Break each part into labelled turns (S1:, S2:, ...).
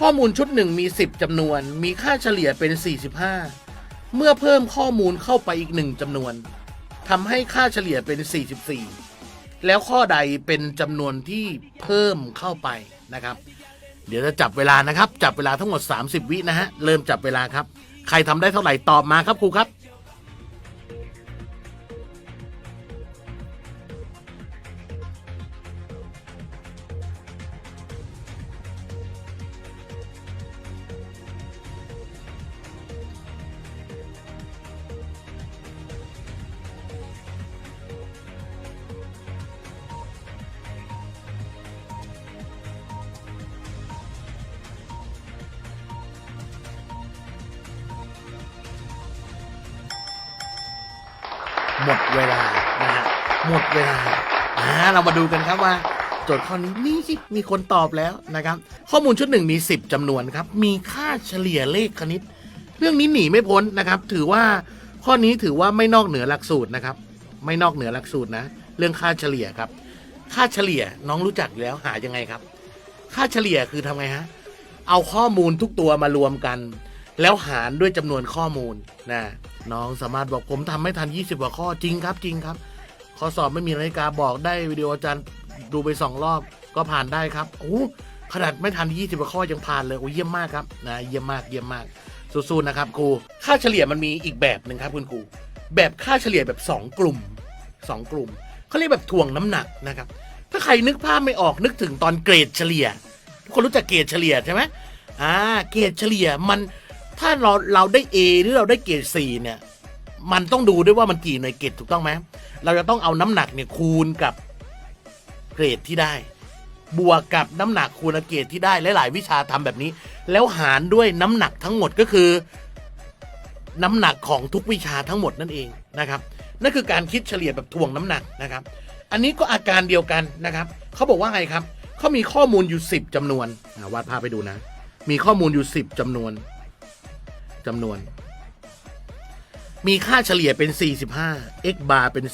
S1: ข้อมูลชุดหนึ่งมี 10 จำนวน มีค่าเฉลี่ยเป็น 45 เมื่อเพิ่มข้อมูลเข้าไปอีกหนึ่งจำนวนทำให้ค่าเฉลี่ยเป็น 44 แล้วข้อใดเป็นจำนวนที่เพิ่มเข้าไปนะครับ เดี๋ยวจะจับเวลานะครับ จับเวลาทั้งหมด 30 วินะฮะ เริ่มจับเวลาครับ ใครทำได้เท่าไหร่ตอบมาครับครูครับ หมดเวลานะฮะหมดเวลาอ่าเรามาดูกันครับว่าโจทย์ข้อนี้นี่สิมีคนตอบแล้วนะครับ ข้อมูลชุดหนึ่งมี 10จำนวนครับ มีค่าเฉลี่ยเลขคณิต เรื่องนี้หนีไม่พ้นนะครับ ถือว่าข้อนี้ถือว่าไม่นอกเหนือหลักสูตรนะครับ ไม่นอกเหนือหลักสูตรนะ เรื่องค่าเฉลี่ยครับ ค่าเฉลี่ยน้องรู้จักอยู่แล้วหายังไงครับ ค่าเฉลี่ยคือทำไงฮะเอาข้อมูลทุกตัวมารวมกัน แล้วหารด้วยจำนวนข้อมูลนะ น้องสามารถบอกผมทำไม่ทัน 20 กว่าข้อจริงครับจริงครับ ข้อสอบไม่มีนาฬิกาบอกได้วิดีโออาจารย์ดูไปสองรอบก็ผ่านได้ครับโอ้ขนาดไม่ทัน 20 กว่าข้อยังผ่านเลยโอ้เยี่ยมมากครับนะเยี่ยมมากเยี่ยมมากสู้ๆนะครับครูค่าเฉลี่ยมันมีอีกแบบหนึ่งครับคุณครูแบบค่าเฉลี่ยแบบ 2 กลุ่ม 2 กลุ่มเขาเรียกแบบถ่วงน้ำหนักนะครับถ้าใครนึกภาพไม่ออกนึกถึงตอนเกรดเฉลี่ยทุกคนรู้จักเกรดเฉลี่ยใช่ไหมอ่าเกรดเฉลี่ยมัน ถ้าเราเราได้ A หรือเราได้เกรด C เนี่ย มันต้องดูด้วยว่ามันกี่หน่วยเกรดถูกต้องไหมเราจะต้องเอาน้ำหนักเนี่ยคูณกับเกรดที่ได้ บวกกับน้ำหนักคูณกับเกรดที่ได้หลายๆวิชาทำแบบนี้ แล้วหารด้วยน้ำหนักทั้งหมดก็คือ น้ำหนักของทุกวิชาทั้งหมดนั่นเองนะครับนั่นคือการคิดเฉลี่ยแบบถ่วงน้ำหนักนะครับ อันนี้ก็อาการเดียวกันนะครับ เขาบอกว่าไงครับ เขามีข้อมูลอยู่สิบจำนวนวาดภาพไปดูนะ มีข้อมูลอยู่สิบจำนวน จำนวน มีค่าเฉลี่ยเป็น 45 x bar เป็น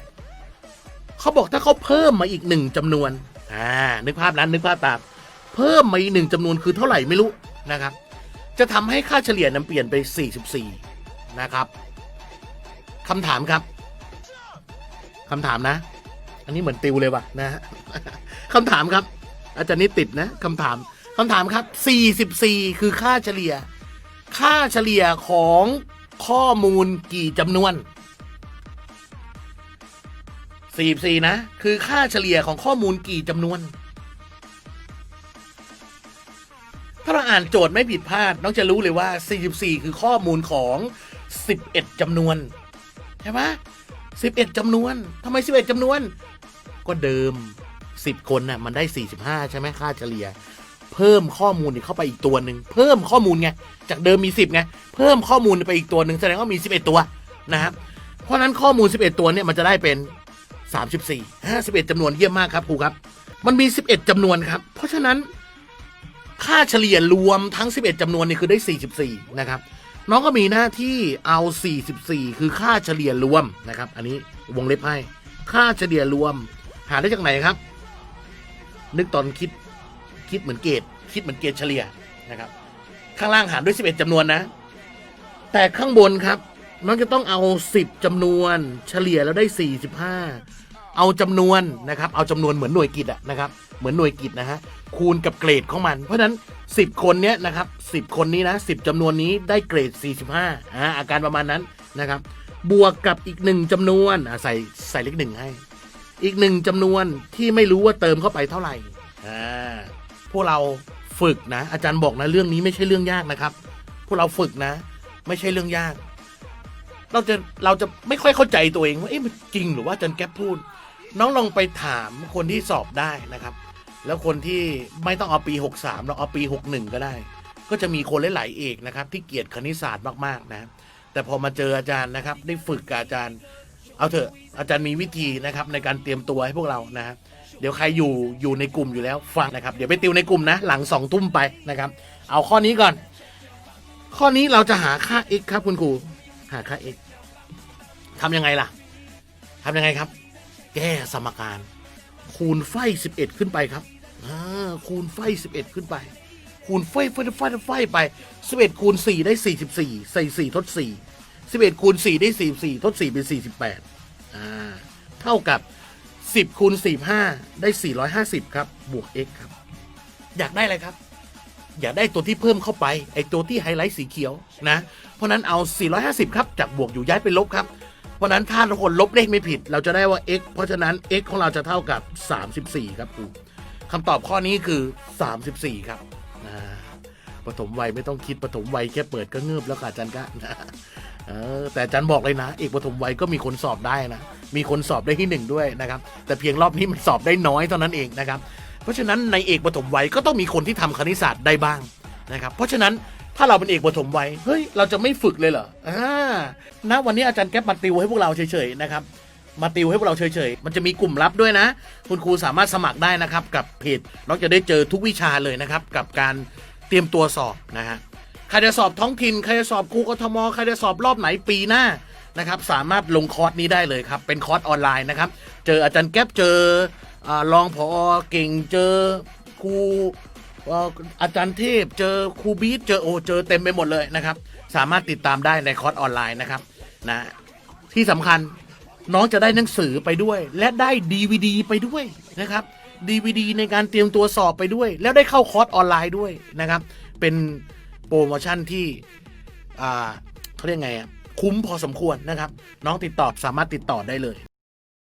S1: 45 เขาบอกถ้าเขาเพิ่มมาอีกหนึ่งจำนวน อ่า นึกภาพนั้น นึกภาพตาม เพิ่มมาอีกหนึ่งจำนวนคือเท่าไหร่ไม่รู้นะครับ จะทำให้ค่าเฉลี่ยนั้นเปลี่ยนไป 44 นะครับคำถามครับคำถามนะ อันนี้เหมือนติวเลยว่ะนะฮะคำถามครับ อาจารย์นี่ติดนะคำถามคำถามครับ 44 คือค่าเฉลี่ย ค่าเฉลี่ยของข้อมูลกี่จำนวน 44 นะ คือค่าเฉลี่ยของข้อมูลกี่จำนวน ถ้าเราอ่านโจทย์ไม่ผิดพลาด น้องจะรู้เลยว่า 44 คือข้อมูลของ 11 จำนวน ใช่ไหม11 จำนวนทำไม 11 จำนวน ก็เดิม 10 คนน่ะมันได้ 45 ใช่ไหมค่าเฉลี่ย เพิ่มข้อมูลเข้าไปอีกตัวหนึ่งเพิ่มข้อมูลไงจากเดิมมี 10ไงเพิ่มข้อมูลไปอีกตัวหนึ่งแสดงว่ามี 11 ตัวนะครับเพราะนั้นข้อมูล 11 ตัวเนี่ยมันจะได้เป็น 34 51จำนวนเยี่ยมมากครับครูครับ มันมี 11จำนวนครับ เพราะฉะนั้น ค่าเฉลี่ยรวมทั้ง 11จำนวนนี่คือได้ 44 นะครับ น้องก็มีหน้าที่เอา 44 คือค่าเฉลี่ยรวมนะครับ อันนี้วงเล็บให้ ค่าเฉลี่ยรวม หาได้จากไหนครับ นึกตอนคิด คิดเหมือนเกรดคิดเหมือนเกรดเฉลี่ยนะครับ ข้างล่างหารด้วย 11จำนวนนะ แต่ข้างบนครับน้องจะต้องเอา 10จำนวนเฉลี่ยแล้วได้ 45 เอาจำนวนนะครับ เอาจำนวนเหมือนหน่วยกิตอะนะครับ เหมือนหน่วยกิตนะฮะคูณกับเกรดของมัน เพราะฉะนั้น 10 คนเนี้ยนะครับ10 คนนี้นะ10จำนวนนี้ได้เกรด 45อ่าอาการประมาณนั้นนะครับ บวกกับอีกหนึ่งจำนวนใส่ใส่เลขหนึ่งให้ อีกหนึ่งจำนวนที่ไม่รู้ว่าเติมเข้าไปเท่าไหร่อ่า พวกเราฝึกนะ อาจารย์บอกนะเรื่องนี้ไม่ใช่เรื่องยากนะครับ พวกเราฝึกนะ ไม่ใช่เรื่องยาก เราจะเราจะไม่ค่อยเข้าใจตัวเองว่าเอ๊ะมันจริงหรือว่าอาจารย์แก๊ปพูด น้องลองไปถามคนที่สอบได้นะครับ แล้วคนที่ไม่ต้องเอาปี 63เราเอาปี 61 ก็ได้ ก็จะมีคนหลายๆเอกนะครับ ที่เกลียดคณิตศาสตร์มากๆนะ แต่พอมาเจออาจารย์นะครับ ได้ฝึกกับอาจารย์ เอาเถอะอาจารย์มีวิธีนะครับในการเตรียมตัวให้พวกเรานะฮะ เดี๋ยวใครอยู่อยู่ในกลุ่มอยู่แล้วฟังนะครับเดี๋ยวไปติวในกลุ่มนะ หลังสองทุ่มไปนะครับ เอาข้อนี้ก่อน ข้อนี้เราจะหาค่า x ครับคุณครูหาค่า x ทำยังไงล่ะทำยังไงครับ แก้สมการ คูณไฟ11ขึ้นไปครับคูณไฟ11ขึ้นไป คูณไฟไฟไฟไฟไป11คูณ4ได้44ใส่4ทด4 11คูณ4ได้44ทด4เป็น48อ่าเท่ากับ 10คูณ45 ได้ 450 ครับ บวก x ครับ อยากได้อะไรครับ อยากได้ตัวที่เพิ่มเข้าไป ไอตัวที่ไฮไลท์สีเขียวนะ เพราะนั้นเอา 450 ครับ จากบวกอยู่ย้ายไปลบครับ เพราะนั้นถ้าทุกคนลบเลขไม่ผิด เราจะได้ว่า x เพราะฉะนั้น x ของเราจะเท่ากับ 34 ครับครูคำตอบข้อนี้คือ 34 ครับอ่าปฐมวัยไม่ต้องคิดปฐมวัยแค่เปิดก็เงือบแล้วค่ะอาจารย์ก็นะเออแต่อาจารย์บอกเลยนะ เอกปฐมวัยก็มีคนสอบได้นะ มีคนสอบได้ที่หนึ่งด้วยนะครับ แต่เพียงรอบนี้มันสอบได้น้อยเท่านั้นเองนะครับ เพราะฉะนั้นในเอกปฐมวัยก็ต้องมีคนที่ทำคณิตศาสตร์ได้บ้างนะครับ เพราะฉะนั้นถ้าเราเป็นเอกปฐมวัยเฮ้ยเราจะไม่ฝึกเลยเหรออ่าณวันนี้อาจารย์แก๊ปมาติวให้พวกเราเฉยๆนะครับมาติวให้พวกเราเฉยๆ มันจะมีกลุ่มลับด้วยนะ คุณครูสามารถสมัครได้นะครับ กับเพจเราจะได้เจอทุกวิชาเลยนะครับ กับการเตรียมตัวสอบนะฮะ ใครจะสอบท้องถิ่น ใครจะสอบครูกทม ใครจะสอบรอบไหนปีหน้า นะครับสามารถลงคอร์สนี้ได้เลยครับ เป็นคอร์สออนไลน์นะครับ เจออาจารย์แก๊ปเจอรองผอเก่งเจอครูอาจารย์เทพเจอครูบีทเจอโอเจอเต็มไปหมดเลยนะครับ สามารถติดตามได้ในคอร์สออนไลน์นะครับนะที่สำคัญน้องจะได้หนังสือไปด้วย และได้ DVD ไปด้วยนะครับ DVD ในการเตรียมตัวสอบไปด้วย แล้วได้เข้าคอร์สออนไลน์ด้วยนะครับ เป็นโปรโมชั่นที่เขาเรียกไงอะ คุ้มพอสมควรนะครับ น้องติดต่อสามารถติดต่อได้เลย